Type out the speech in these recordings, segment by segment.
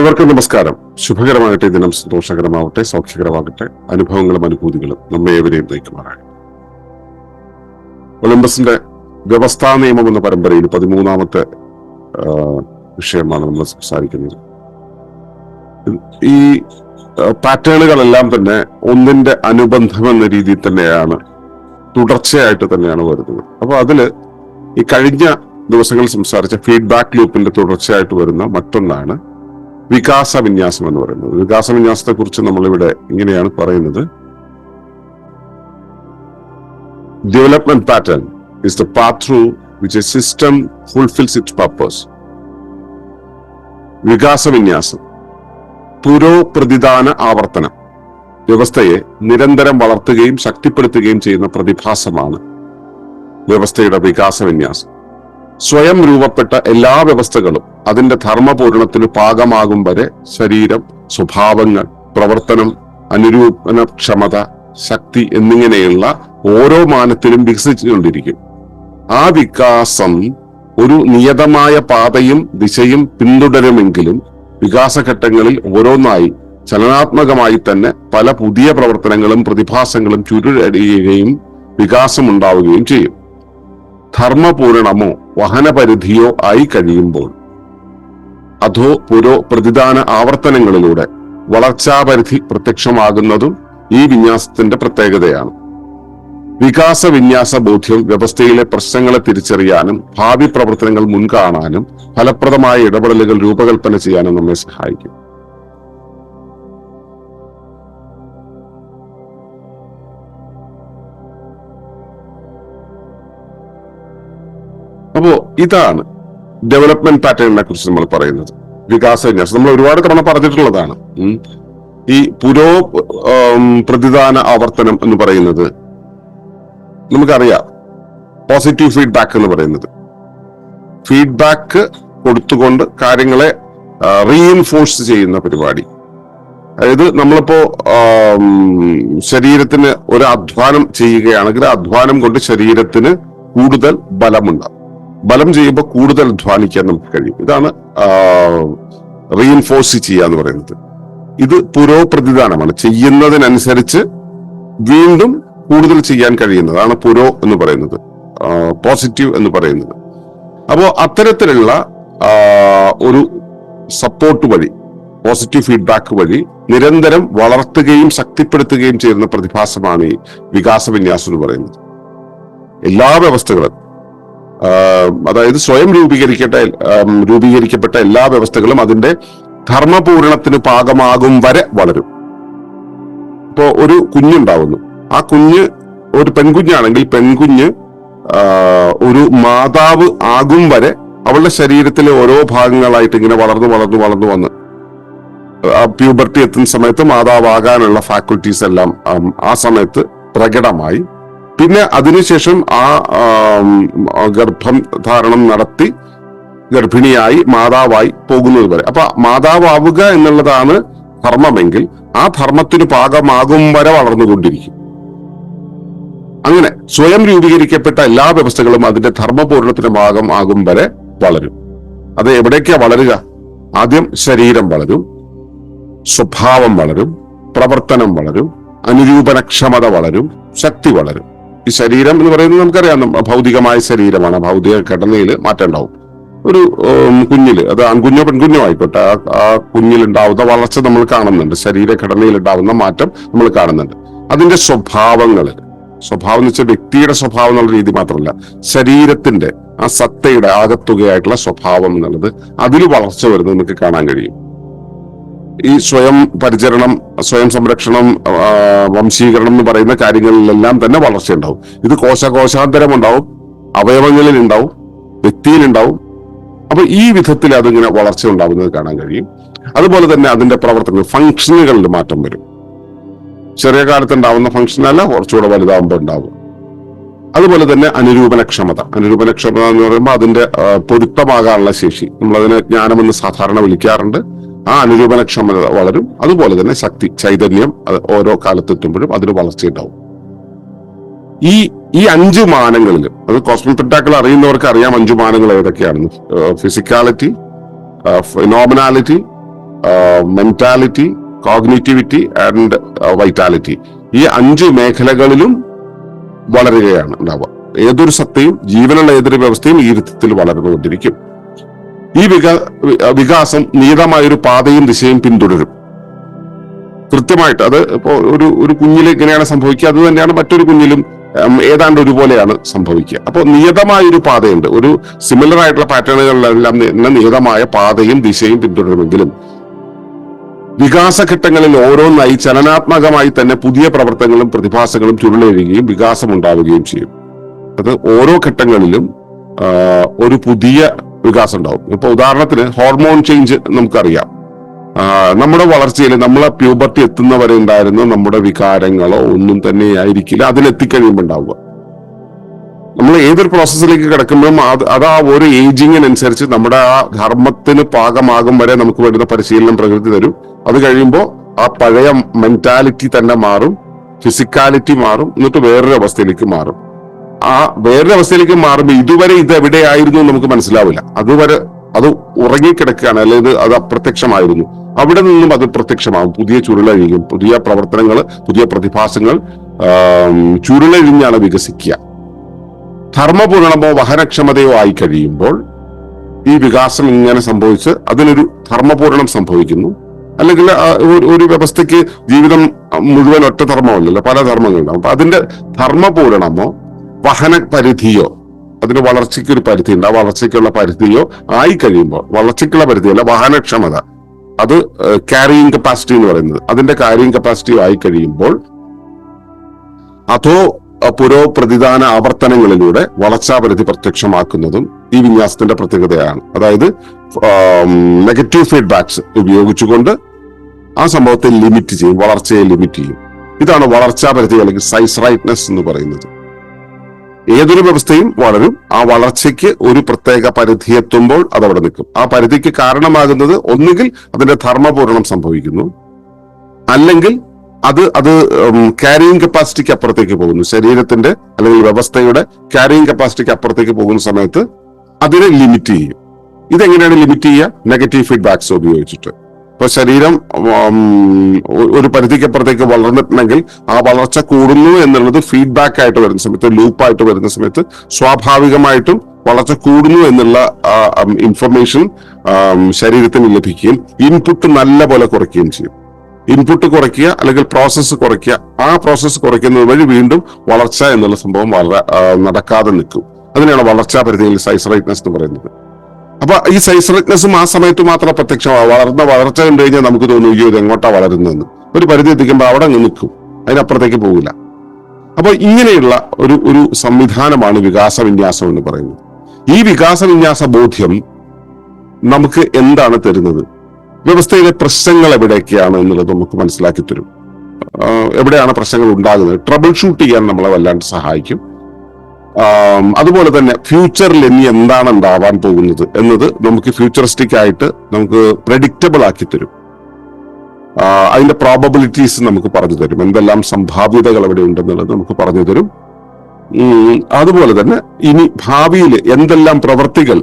ഏവർക്കും നമസ്കാരം. ശുഭകരമാകട്ടെ ദിനം സന്തോഷകരമാവട്ടെ സൗഖ്യകരമാകട്ടെ അനുഭവങ്ങളും അനുഭൂതികളും നമ്മെ ഏവരെയും നയിക്കുമാറാകട്ടെ. ഒളിമ്പസിന്റെ വ്യവസ്ഥാ നിയമം എന്ന പരമ്പരയിൽ പതിമൂന്നാമത്തെ വിഷയമാണ് നമ്മൾ സംസാരിക്കുന്നത്. ഈ പാറ്റേണുകളെല്ലാം തന്നെ ഒന്നിന്റെ അനുബന്ധം എന്ന രീതിയിൽ തന്നെയാണ് തുടർച്ചയായിട്ട് തന്നെയാണ് വരുന്നത്. അപ്പൊ അതിൽ ഈ കഴിഞ്ഞ ദിവസങ്ങളിൽ സംസാരിച്ച ഫീഡ്ബാക്ക് ലൂപ്പിന്റെ തുടർച്ചയായിട്ട് വരുന്ന മറ്റൊന്നാണ് വികാസ വിന്യാസം എന്ന് പറയുന്നത്. വികാസ വിന്യാസത്തെ കുറിച്ച് നമ്മളിവിടെ ഇങ്ങനെയാണ് പറയുന്നത്. Development pattern is the path through which a system fulfils it purpose വികാസ വിന്യാസം പുരോപ്രതിദാന ആവർത്തനം വ്യവസ്ഥയെ നിരന്തരം വളർത്തുകയും ശക്തിപ്പെടുത്തുകയും ചെയ്യുന്ന പ്രതിഭാസമാണ് വ്യവസ്ഥയുടെ വികാസ വിന്യാസം സ്വയം രൂപപ്പെട്ട എല്ലാ വ്യവസ്ഥകളും അതിന്റെ ധർമ്മപൂരണത്തിന് പാകമാകും വരെ ശരീരം സ്വഭാവങ്ങൾ പ്രവർത്തനം അനുരൂപനക്ഷമത ശക്തി എന്നിങ്ങനെയുള്ള ഓരോ മാനത്തിലും വികസിച്ചുകൊണ്ടിരിക്കും. ആ വികാസം ഒരു നിയതമായ പാതയും ദിശയും പിന്തുടരുമെങ്കിലും വികാസഘട്ടങ്ങളിൽ ഓരോന്നായി ചലനാത്മകമായി തന്നെ പല പുതിയ പ്രവർത്തനങ്ങളും പ്രതിഭാസങ്ങളും ചുരുടിയുകയും വികാസമുണ്ടാവുകയും ചെയ്യും. ധർമ്മപൂരണമോ വഹനപരിധിയോ ആയി കഴിയുമ്പോൾ അധോ പുരോ പ്രതിദാന ആവർത്തനങ്ങളിലൂടെ വളർച്ചാപരിധി പ്രത്യക്ഷമാകുന്നതും ഈ വിന്യാസത്തിന്റെ പ്രത്യേകതയാണ്. വികാസ വിന്യാസ ബോധ്യം വ്യവസ്ഥയിലെ പ്രശ്നങ്ങളെ തിരിച്ചറിയാനും ഭാവി പ്രവർത്തനങ്ങൾ മുൻകാണാനും ഫലപ്രദമായ ഇടപെടലുകൾ രൂപകൽപ്പന ചെയ്യാനും നമ്മെ സഹായിക്കും. അപ്പോ ഇതാണ് ഡെവലപ്മെന്റ് പാറ്റേണിനെ കുറിച്ച് നമ്മൾ പറയുന്നത്. വികാസ വിന്യാസം. നമ്മൾ ഒരുപാട് തവണ പറഞ്ഞിട്ടുള്ളതാണ്. ഈ പുരോ പ്രതിദാന ആവർത്തനം എന്ന് പറയുന്നത് നമുക്കറിയാം. പോസിറ്റീവ് ഫീഡ്ബാക്ക് എന്ന് പറയുന്നത്. ഫീഡ്ബാക്ക് കൊടുത്തുകൊണ്ട് കാര്യങ്ങളെ റീഇൻഫോഴ്സ് ചെയ്യുന്ന പരിപാടി. അതായത് നമ്മളിപ്പോ ശരീരത്തിന് ഒരു അധ്വാനം ചെയ്യുകയാണെങ്കിൽ അധ്വാനം കൊണ്ട് ശരീരത്തിന് കൂടുതൽ ബലമുണ്ടാകും. ബലം ചെയ്യുമ്പോൾ കൂടുതൽ അധ്വാനിക്കാൻ നമുക്ക് കഴിയും. ഇതാണ് റീഇൻഫോഴ്സ് ചെയ്യുക എന്ന് പറയുന്നത്. ഇത് പുരോപ്രതിദാനമാണ്. ചെയ്യുന്നതിനനുസരിച്ച് വീണ്ടും കൂടുതൽ ചെയ്യാൻ കഴിയുന്നതാണ് പുരോ എന്ന് പറയുന്നത്. പോസിറ്റീവ് എന്ന് പറയുന്നത്. അപ്പോൾ അത്തരത്തിലുള്ള ഒരു സപ്പോർട്ട് വഴി പോസിറ്റീവ് ഫീഡ്ബാക്ക് വഴി നിരന്തരം വളർത്തുകയും ശക്തിപ്പെടുത്തുകയും ചെയ്യുന്ന പ്രതിഭാസമാണ് ഈ വികാസ വിന്യാസം എന്ന് പറയുന്നത്. എല്ലാ വ്യവസ്ഥകളും അതായത് സ്വയം രൂപീകരിക്കട്ടെ രൂപീകരിക്കപ്പെട്ട എല്ലാ വ്യവസ്ഥകളും അതിന്റെ ധർമ്മപൂരണത്തിന് പാകമാകും വരെ വളരും. ഇപ്പോ ഒരു കുഞ്ഞുണ്ടാവുന്നു. ആ കുഞ്ഞ് ഒരു പെൺകുഞ്ഞാണെങ്കിൽ പെൺകുഞ്ഞ് ഒരു മാതാവ് ആകും വരെ അവളുടെ ശരീരത്തിലെ ഓരോ ഭാഗങ്ങളായിട്ട് ഇങ്ങനെ വളർന്നു വളർന്നു വളർന്നു വന്ന് പ്യൂബർട്ടി എത്തുന്ന സമയത്ത് മാതാവാകാനുള്ള ഫാക്കൽറ്റീസ് എല്ലാം ആ സമയത്ത് പ്രകടമായി. പിന്നെ അതിനുശേഷം ആ ഗർഭം ധാരണം നടത്തി ഗർഭിണിയായി മാതാവായി പോകുന്നത് വരെ. അപ്പൊ മാതാവാവുക എന്നുള്ളതാണ് ധർമ്മമെങ്കിൽ ആ ധർമ്മത്തിന് പാകമാകും വരെ വളർന്നുകൊണ്ടിരിക്കും. അങ്ങനെ സ്വയം രൂപീകരിക്കപ്പെട്ട എല്ലാ വ്യവസ്ഥകളും അതിന്റെ ധർമ്മപൂർണത്തിന് ഭാഗം ആകും വരെ വളരും. അത് എവിടേക്കാ വളരുക? ആദ്യം ശരീരം വളരും സ്വഭാവം വളരും പ്രവർത്തനം വളരും അനുരൂപനക്ഷമത വളരും ശക്തി വളരും. ഈ ശരീരം എന്ന് പറയുന്നത് നമുക്കറിയാം. ഭൗതികമായ ശരീരമാണ്. ഭൗതിക ഘടനയിൽ മാറ്റം ഉണ്ടാവും. ഒരു കുഞ്ഞിൽ അത് ആൺകുഞ്ഞോ പെൺകുഞ്ഞോ ആയിക്കോട്ടെ ആ കുഞ്ഞിലുണ്ടാവുന്ന വളർച്ച നമ്മൾ കാണുന്നുണ്ട്. ശരീരഘടനയിൽ ഉണ്ടാവുന്ന മാറ്റം നമ്മൾ കാണുന്നുണ്ട്. അതിന്റെ സ്വഭാവങ്ങൾ സ്വഭാവം എന്ന് വെച്ചാൽ വ്യക്തിയുടെ സ്വഭാവം എന്നുള്ള രീതി മാത്രമല്ല ശരീരത്തിന്റെ ആ സത്തയുടെ ആകത്തുകയായിട്ടുള്ള സ്വഭാവം എന്നുള്ളത് അതിൽ വളർച്ച വരുന്നത് നമുക്ക് കാണാൻ കഴിയും. ഈ സ്വയം പരിചരണം സ്വയം സംരക്ഷണം വംശീകരണം എന്ന് പറയുന്ന കാര്യങ്ങളിലെല്ലാം തന്നെ വളർച്ച ഉണ്ടാവും ഇത് കോശകോശാന്തരം ഉണ്ടാവും അവയവങ്ങളിൽ ഉണ്ടാവും വ്യക്തിയിൽ ഉണ്ടാവും അപ്പൊ ഈ വിധത്തിൽ അതിങ്ങനെ വളർച്ച ഉണ്ടാവുന്നത് കാണാൻ കഴിയും. അതുപോലെ തന്നെ അതിന്റെ പ്രവർത്തനങ്ങൾ ഫംഗ്ഷനുകളിൽ മാറ്റം വരും. ചെറിയ കാലത്ത് ഉണ്ടാവുന്ന ഫംഗ്ഷൻ അല്ല കുറച്ചുകൂടെ വലുതാവുമ്പോൾ ഉണ്ടാവും. അതുപോലെ തന്നെ അനുരൂപനക്ഷമത. അനുരൂപനക്ഷമത എന്ന് പറയുമ്പോൾ അതിന്റെ പൊരുത്തമാകാനുള്ള ശേഷി. നമ്മളതിനെ ജ്ഞാനമെന്ന് സാധാരണ വിളിക്കാറുണ്ട്. ആ നിരൂപണക്ഷമത വളരും. അതുപോലെ തന്നെ ശക്തി ചൈതന്യം ഓരോ കാലത്തെത്തുമ്പോഴും അതിന് വളർച്ചയുണ്ടാവും. ഈ ഈ അഞ്ചു മാനങ്ങളിലും അത് കോസ്മിക് അറിയുന്നവർക്ക് അറിയാം അഞ്ചു മാനങ്ങൾ ഏതൊക്കെയാണെന്ന് physicality phenomenality mentality cognitivity and vitality ഈ അഞ്ചു മേഖലകളിലും വളരുകയാണ് ഉണ്ടാവുക. ഏതൊരു സത്തയും ജീവനുള്ള ഏതൊരു വ്യവസ്ഥയും ഈ ഇരുത്തത്തിൽ വളർന്നുകൊണ്ടിരിക്കും. ഈ വികാ വികാസം നിയതമായൊരു പാതയും ദിശയും പിന്തുടരും. കൃത്യമായിട്ട് അത് ഇപ്പോൾ ഒരു ഒരു കുഞ്ഞിൽ ഇങ്ങനെയാണ് സംഭവിക്കുക. അത് തന്നെയാണ് മറ്റൊരു കുഞ്ഞിലും ഏതാണ്ട് ഒരുപോലെയാണ് സംഭവിക്കുക. അപ്പോൾ നിയതമായ ഒരു പാതയുണ്ട്. ഒരു സിമിലർ ആയിട്ടുള്ള പാറ്റേണുകളിലെല്ലാം തന്നെ നിയതമായ പാതയും ദിശയും പിന്തുടരുമെങ്കിലും വികാസഘട്ടങ്ങളിൽ ഓരോന്നായി ചലനാത്മകമായി തന്നെ പുതിയ പ്രവർത്തനങ്ങളും പ്രതിഭാസങ്ങളും ചുരുളെഴുകയും വികാസം ഉണ്ടാവുകയും ചെയ്യും. അത് ഓരോ ഘട്ടങ്ങളിലും ഒരു പുതിയ വികാസം ഉണ്ടാവും ഇപ്പൊ ഉദാഹരണത്തിന് ഹോർമോൺ ചേഞ്ച് നമുക്കറിയാം. നമ്മുടെ വളർച്ചയിൽ നമ്മളെ പ്യൂബർട്ടി എത്തുന്നവരെ ഉണ്ടായിരുന്ന നമ്മുടെ വികാരങ്ങളോ ഒന്നും തന്നെ ആയിരിക്കില്ല അതിലെത്തിക്കഴിയുമ്പോൾ ഉണ്ടാവുക നമ്മൾ ഏതൊരു പ്രോസസ്സിലേക്ക് കിടക്കുമ്പോഴും അത് അത് ആ ഒരു ഏജിങ്ങിനനുസരിച്ച് നമ്മുടെ ആ ധർമ്മത്തിന് പാകമാകും വരെ നമുക്ക് വേണ്ടുന്ന പരിശീലനം പ്രകൃതി തരും. അത് കഴിയുമ്പോൾ ആ പഴയ മെന്റാലിറ്റി തന്നെ മാറും. ഫിസിക്കാലിറ്റി മാറും. എന്നിട്ട് വേറൊരു അവസ്ഥയിലേക്ക് മാറും. ആ വേറൊരു അവസ്ഥയിലേക്ക് മാറുമ്പോൾ ഇതുവരെ ഇത് എവിടെയായിരുന്നു നമുക്ക് മനസ്സിലാവില്ല. അതുവരെ അത് ഉറങ്ങിക്കിടക്കുകയാണ് അല്ലെങ്കിൽ അത് അപ്രത്യക്ഷമായിരുന്നു. അവിടെ നിന്നും അത് പ്രത്യക്ഷമാകും. പുതിയ ചുരുളഴിയും പുതിയ പ്രവർത്തനങ്ങൾ പുതിയ പ്രതിഭാസങ്ങൾ ചുരുളഴിഞ്ഞാണ് വികസിക്കുക. ധർമ്മപൂർണമോ വഹനക്ഷമതയോ ആയി കഴിയുമ്പോൾ ഈ വികാസം ഇങ്ങനെ സംഭവിച്ച് അതിനൊരു ധർമ്മപൂരണം സംഭവിക്കുന്നു. അല്ലെങ്കിൽ ഒരു വ്യവസ്ഥയ്ക്ക് ജീവിതം മുഴുവൻ ഒറ്റ ധർമ്മമല്ലല്ലോ പല ധർമ്മങ്ങളുണ്ടാവും. അപ്പൊ അതിന്റെ ധർമ്മപൂരണമോ വഹന പരിധിയോ അതിന് വളർച്ചയ്ക്ക് ഒരു പരിധി ഉണ്ട് ആ വളർച്ചയ്ക്കുള്ള പരിധിയോ ആയി കഴിയുമ്പോൾ വളർച്ചയ്ക്കുള്ള പരിധിയല്ല വാഹനക്ഷമത. അത് ക്യാരിയിങ് കപ്പാസിറ്റി എന്ന് പറയുന്നത്. അതിന്റെ ക്യാരിയിങ് കപ്പാസിറ്റിയോ ആയി കഴിയുമ്പോൾ അതോ പുരോ പ്രതിദാന ആവർത്തനങ്ങളിലൂടെ വളർച്ചാപരിധി പ്രത്യക്ഷമാക്കുന്നതും ഈ വിന്യാസത്തിന്റെ പ്രത്യേകതയാണ്. അതായത് നെഗറ്റീവ് ഫീഡ്ബാക്സ് ഉപയോഗിച്ചുകൊണ്ട് ആ സംഭവത്തെ ലിമിറ്റ് ചെയ്യും വളർച്ചയെ ലിമിറ്റ് ചെയ്യും. ഇതാണ് വളർച്ചാപരിധി അല്ലെങ്കിൽ സൈസ് റൈറ്റ്നെസ് എന്ന് പറയുന്നത്. ഏതൊരു വ്യവസ്ഥയും വളരും. ആ വളർച്ചയ്ക്ക് ഒരു പ്രത്യേക പരിധി എത്തുമ്പോൾ അത് അവിടെ നിൽക്കും. ആ പരിധിക്ക് കാരണമാകുന്നത് ഒന്നുകിൽ അതിന്റെ ധർമ്മപൂരണം സംഭവിക്കുന്നു. അല്ലെങ്കിൽ അത് അത് ക്യാരിയിങ് കപ്പാസിറ്റിക്ക് അപ്പുറത്തേക്ക് പോകുന്നു. ശരീരത്തിന്റെ അല്ലെങ്കിൽ വ്യവസ്ഥയുടെ ക്യാരിയിങ് കപ്പാസിറ്റിക്ക് അപ്പുറത്തേക്ക് പോകുന്ന സമയത്ത് അതിനെ ലിമിറ്റ് ചെയ്യും. ഇതെങ്ങനെയാണ് ലിമിറ്റ് ചെയ്യുക? നെഗറ്റീവ് ഫീഡ്ബാക്സ് ഉപയോഗിച്ചിട്ട്. ഇപ്പൊ ശരീരം ഒരു പരിധിക്കപ്പുറത്തേക്ക് വളർന്നിട്ടുണ്ടെങ്കിൽ ആ വളർച്ച കൂടുന്നു എന്നുള്ളത് ഫീഡ്ബാക്ക് ആയിട്ട് വരുന്ന സമയത്ത് ലൂപ്പായിട്ട് വരുന്ന സമയത്ത് സ്വാഭാവികമായിട്ടും വളർച്ച കൂടുന്നു എന്നുള്ള ഇൻഫർമേഷൻ ശരീരത്തിന് ലഭിക്കുകയും ഇൻപുട്ട് നല്ല പോലെ കുറയ്ക്കുകയും ചെയ്യും. ഇൻപുട്ട് കുറയ്ക്കുക അല്ലെങ്കിൽ പ്രോസസ്സ് കുറയ്ക്കുക ആ പ്രോസസ്സ് കുറയ്ക്കുന്നത് വഴി വീണ്ടും വളർച്ച എന്നുള്ള സംഭവം വളരെ നടക്കാതെ നിൽക്കും. അതിനെയാണ് വളർച്ചാ പരിധിയിൽ സൈസ് റൈറ്റ്നസ് എന്ന് പറയുന്നത്. അപ്പൊ ഈ സൈസ് റൈറ്റ്നസ്സും ആ സമയത്ത് മാത്രം പ്രത്യക്ഷമാവും വളർന്ന വളർച്ച കണ്ടു കഴിഞ്ഞാൽ നമുക്ക് തോന്നും ഈ ഇത് എങ്ങോട്ടാ വളരുന്നതെന്ന്. ഒരു പരിധി എത്തിക്കുമ്പോൾ അവിടെ നിൽക്കും. അതിനപ്പുറത്തേക്ക് പോകില്ല. അപ്പോൾ ഇങ്ങനെയുള്ള ഒരു ഒരു സംവിധാനമാണ് വികാസ വിന്യാസം എന്ന് പറയുന്നത്. ഈ വികാസ വിന്യാസ ബോധ്യം നമുക്ക് എന്താണ് തരുന്നത്? വ്യവസ്ഥയിലെ പ്രശ്നങ്ങൾ എവിടെയൊക്കെയാണ് എന്നുള്ളത് നമുക്ക് മനസ്സിലാക്കി തരും. എവിടെയാണ് പ്രശ്നങ്ങൾ ഉണ്ടാകുന്നത്? ട്രബിൾ ഷൂട്ട് ചെയ്യാൻ നമ്മളെ വല്ലാണ്ട് സഹായിക്കും. അതുപോലെ തന്നെ ഫ്യൂച്ചറിൽ ഇനി എന്താണ് ഉണ്ടാവാൻ പോകുന്നത് എന്നത് നമുക്ക് ഫ്യൂച്ചറിസ്റ്റിക് ആയിട്ട് നമുക്ക് പ്രഡിക്റ്റബിൾ ആക്കി തരും. അതിന്റെ പ്രോബബിലിറ്റീസ് നമുക്ക് പറഞ്ഞു തരും. എന്തെല്ലാം സംഭാവ്യതകൾ അവിടെ ഉണ്ടെന്നുള്ളത് നമുക്ക് പറഞ്ഞു തരും. അതുപോലെ തന്നെ ഇനി ഭാവിയിൽ എന്തെല്ലാം പ്രവർത്തികൾ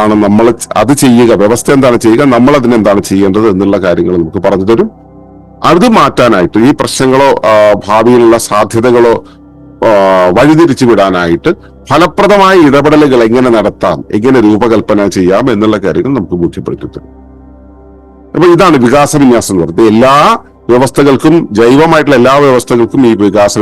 ആണ് നമ്മൾ അത് ചെയ്യുക വ്യവസ്ഥ എന്താണ് ചെയ്യുക നമ്മൾ അതിനെന്താണ് ചെയ്യേണ്ടത് എന്നുള്ള കാര്യങ്ങൾ നമുക്ക് പറഞ്ഞു തരും. അത് മാറ്റാനായിട്ട് ഈ പ്രശ്നങ്ങളോ ഭാവിയിലുള്ള സാധ്യതകളോ വഴിതിരിച്ചു വിടാനായിട്ട് ഫലപ്രദമായ ഇടപെടലുകൾ എങ്ങനെ നടത്താം എങ്ങനെ രൂപകൽപ്പന ചെയ്യാം എന്നുള്ള കാര്യങ്ങൾ നമുക്ക് ബോധ്യപ്പെടുത്തി. തരും അപ്പൊ ഇതാണ് വികാസ വിന്യാസം എന്ന് പറയുന്നത്. എല്ലാ വ്യവസ്ഥകൾക്കും ജൈവമായിട്ടുള്ള എല്ലാ വ്യവസ്ഥകൾക്കും ഈ വികാസ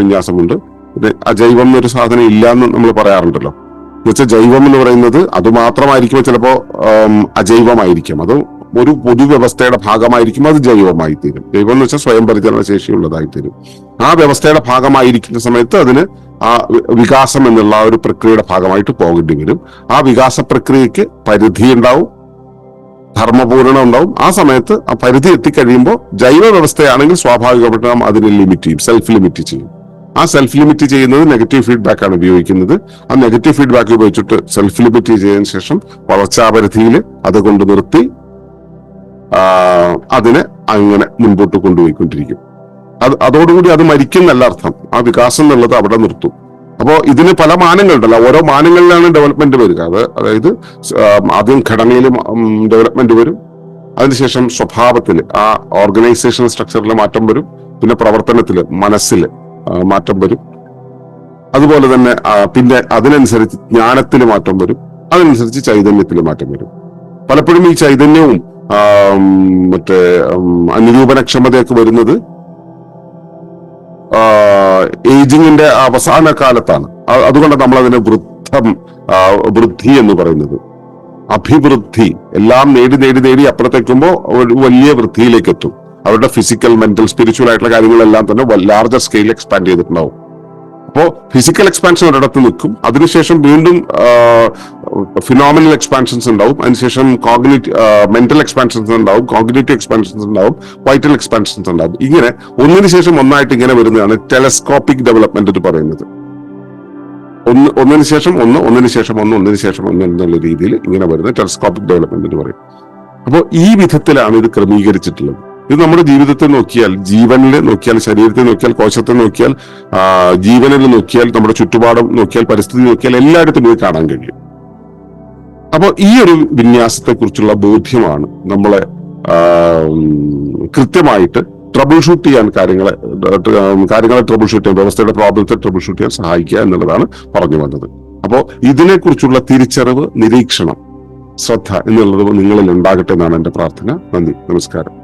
ഇത് അജൈവം എന്നൊരു സാധനം ഇല്ല എന്ന് നമ്മൾ പറയാറുണ്ടല്ലോ. എന്നുവെച്ചാൽ ജൈവം എന്ന് പറയുന്നത് അത് മാത്രമായിരിക്കും ചിലപ്പോ ആം, അജൈവമായിരിക്കും. അത് ഒരു പൊതുവ്യവസ്ഥയുടെ ഭാഗമായിരിക്കും അത് ജൈവമായി തീരും ജൈവം എന്ന് വെച്ചാൽ സ്വയം പരിചരണ ശേഷിയുള്ളതായി തീരും ആ വ്യവസ്ഥയുടെ ഭാഗമായിരിക്കുന്ന സമയത്ത് അതിന് ആ വികാസം എന്നുള്ള ഒരു പ്രക്രിയയുടെ ഭാഗമായിട്ട് പോകേണ്ടി വരും ആ വികാസ പ്രക്രിയക്ക് പരിധി ഉണ്ടാവും. ധർമ്മപൂരണം ഉണ്ടാവും. ആ സമയത്ത് ആ പരിധി എത്തിക്കഴിയുമ്പോൾ ജൈവ വ്യവസ്ഥയാണെങ്കിൽ സ്വാഭാവികമായിട്ട് നാം അതിനെ ലിമിറ്റ് ചെയ്യും സെൽഫ് ലിമിറ്റ് ചെയ്യും. ആ സെൽഫ് ലിമിറ്റ് ചെയ്യുന്നത് നെഗറ്റീവ് ഫീഡ്ബാക്ക് ആണ് ഉപയോഗിക്കുന്നത്. ആ നെഗറ്റീവ് ഫീഡ്ബാക്ക് ഉപയോഗിച്ചിട്ട് സെൽഫ് ലിമിറ്റ് ചെയ്തതിനു ശേഷം വളർച്ചാ പരിധിയിൽ അത് നിർത്തി അതിനെ അങ്ങനെ മുൻപോട്ട് കൊണ്ടുപോയിക്കൊണ്ടിരിക്കും. അത് അതോടുകൂടി അത് മരിക്കുന്നല്ല അർത്ഥം. ആ വികാസം എന്നുള്ളത് അവിടെ നിർത്തും. അപ്പോൾ ഇതിന് പല മാനങ്ങളുണ്ടല്ലോ. ഓരോ മാനങ്ങളിലാണ് ഡെവലപ്മെന്റ് വരിക. അത് അതായത് ആദ്യം ഘടനയിൽ ഡെവലപ്മെന്റ് വരും. അതിനുശേഷം സ്വഭാവത്തിൽ ആ ഓർഗനൈസേഷൻ സ്ട്രക്ചറിൽ മാറ്റം വരും. പിന്നെ പ്രവർത്തനത്തിൽ മനസ്സിൽ മാറ്റം വരും. അതുപോലെ തന്നെ പിന്നെ അതിനനുസരിച്ച് ജ്ഞാനത്തിൽ മാറ്റം വരും. അതിനനുസരിച്ച് ചൈതന്യത്തിൽ മാറ്റം വരും. പലപ്പോഴും ഈ ചൈതന്യവും മറ്റേ അനുരൂപണക്ഷമതയൊക്കെ വരുന്നത് ഏജിങ്ങിന്റെ അവസാന കാലത്താണ്. അതുകൊണ്ട് നമ്മൾ അതിനെ വൃദ്ധം വൃദ്ധി എന്ന് പറയുന്നത്. അഭിവൃദ്ധി എല്ലാം നേടി നേടി നേടി അപ്പുറത്തേക്കുമ്പോൾ ഒരു വലിയ വൃദ്ധിയിലേക്ക് എത്തും അവരുടെ ഫിസിക്കൽ മെന്റൽ സ്പിരിച്വൽ ആയിട്ടുള്ള കാര്യങ്ങളെല്ലാം തന്നെ ലാർജർ സ്കെയിൽ എക്സ്പാൻഡ് ചെയ്തിട്ടുണ്ടാവും. അപ്പോ ഫിസിക്കൽ എക്സ്പാൻഷൻ ഒരിടത്ത് നിൽക്കും. അതിനുശേഷം വീണ്ടും ഫിനോമിനൽ എക്സ്പാൻഷൻസ് ഉണ്ടാവും. അതിനുശേഷം കോഗ്നേറ്റ് മെന്റൽ എക്സ്പാൻഷൻസ് ഉണ്ടാവും. കോഗ്നേറ്റീവ് എക്സ്പാൻഷൻസ് ഉണ്ടാവും. വൈറ്റൽ എക്സ്പാൻഷൻസ് ഉണ്ടാവും. ഇങ്ങനെ ഒന്നിനു ശേഷം ഒന്നായിട്ട് ഇങ്ങനെ വരുന്നതാണ് ടെലസ്കോപ്പിക് ഡെവലപ്മെന്റ് എന്ന് പറയുന്നത്. ഒന്ന് ഒന്നിന് ശേഷം ഒന്ന് ഒന്നിന് ശേഷം ഒന്ന് ഒന്നിന് ശേഷം ഒന്ന് എന്നുള്ള രീതിയിൽ ഇങ്ങനെ വരുന്ന ടെലസ്കോപ്പിക് ഡെവലപ്മെന്റ് എന്ന് പറയും. അപ്പോൾ ഈ വിധത്തിലാണ് ഇത് ക്രമീകരിച്ചിട്ടുള്ളത്. ഇത് നമ്മുടെ ജീവിതത്തെ നോക്കിയാൽ ജീവനിൽ നോക്കിയാൽ ശരീരത്തെ നോക്കിയാൽ കോശത്തെ നോക്കിയാൽ ജീവനിൽ നോക്കിയാൽ നമ്മുടെ ചുറ്റുപാടും നോക്കിയാൽ പരിസ്ഥിതി നോക്കിയാൽ എല്ലായിടത്തും ഇത് കാണാൻ കഴിയും. അപ്പോൾ ഈ ഒരു വിന്യാസത്തെ കുറിച്ചുള്ള ബോധ്യമാണ് നമ്മളെ കൃത്യമായിട്ട് ട്രബിൾ ഷൂട്ട് ചെയ്യാൻ കാര്യങ്ങളെ കാര്യങ്ങളെ ട്രബിൾ ഷൂട്ട് ചെയ്യാൻ വ്യവസ്ഥയുടെ പ്രോബ്ലത്തെ ട്രബിൾ ഷൂട്ട് ചെയ്യാൻ സഹായിക്കുക എന്നുള്ളതാണ് പറഞ്ഞു വന്നത്. അപ്പോൾ ഇതിനെക്കുറിച്ചുള്ള തിരിച്ചറിവ് നിരീക്ഷണം ശ്രദ്ധ എന്നുള്ളത് നിങ്ങളിൽ ഉണ്ടാകട്ടെ എന്നാണ് എന്റെ പ്രാർത്ഥന. നന്ദി. നമസ്കാരം.